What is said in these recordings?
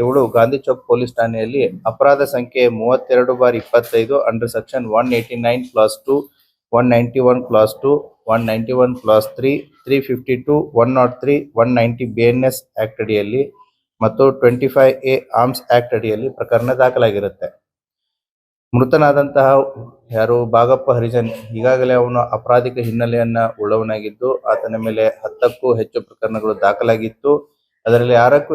ಇವಳು ಗಾಂಧಿ ಚೌಕ್ ಪೊಲೀಸ್ ಠಾಣೆಯಲ್ಲಿ ಅಪರಾಧ ಸಂಖ್ಯೆ ಮೂವತ್ತೆರಡು ಬಾರ್ ಇಪ್ಪತ್ತೈದು under section one eighty nine class two one ninety one class two one ninety one class three three fifty two one nought three one ninety B N S act ಅಡಿಯಲ್ಲಿ ಮತ್ತು twenty five A arms act ಅಡಿಯಲ್ಲಿ ಪ್ರಕರಣ ದಾಖಲಾಗಿರುತ್ತೆ. ಮೃತನಾದಂತಹ ಯಾರು ಭಾಗಪ್ಪ ಹರಿಜನ್, ಈಗಾಗಲೇ ಅವನು ಅಪರಾಧಿಕ ಹಿನ್ನೆಲೆಯನ್ನ ಉಳ್ಳವನಾಗಿದ್ದು, ಆತನ ಮೇಲೆ ಹತ್ತಕ್ಕೂ ಹೆಚ್ಚು ಪ್ರಕರಣಗಳು ದಾಖಲಾಗಿತ್ತು. ಅದರಲ್ಲಿ ಆರಕ್ಕೂ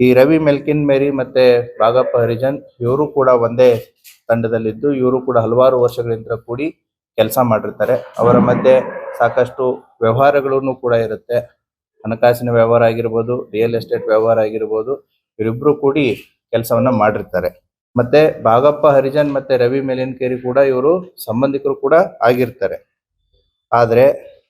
ಈ ರವಿ ಮೆಲ್ಕಿನ್ ಮೇರಿ ಮತ್ತೆ ಬಾಗಪ್ಪ ಹರಿಜನ್, ಇವರು ಕೂಡ ಒಂದೇ ತಂಡದಲ್ಲಿದ್ದು, ಇವರು ಕೂಡ ಹಲವಾರು ವರ್ಷಗಳಿಂದ ಕೂಡಿ ಕೆಲಸ ಮಾಡಿರ್ತಾರೆ. ಅವರ ಮಧ್ಯೆ ಸಾಕಷ್ಟು ವ್ಯವಹಾರಗಳನ್ನು ಕೂಡ ಇರುತ್ತೆ. ಹಣಕಾಸಿನ ವ್ಯವಹಾರ ಆಗಿರ್ಬೋದು, ರಿಯಲ್ ಎಸ್ಟೇಟ್ ವ್ಯವಹಾರ ಆಗಿರ್ಬೋದು, ಇವರಿಬ್ರು ಕೂಡಿ ಕೆಲಸವನ್ನ ಮಾಡಿರ್ತಾರೆ. ಮತ್ತೆ ಭಾಗಪ್ಪ ಹರಿಜನ್ ಮತ್ತೆ ರವಿ ಮೆಲಿನ್ಕೇರಿ ಕೂಡ ಇವರು ಸಂಬಂಧಿಕರು ಕೂಡ ಆಗಿರ್ತಾರೆ. ಆದ್ರೆ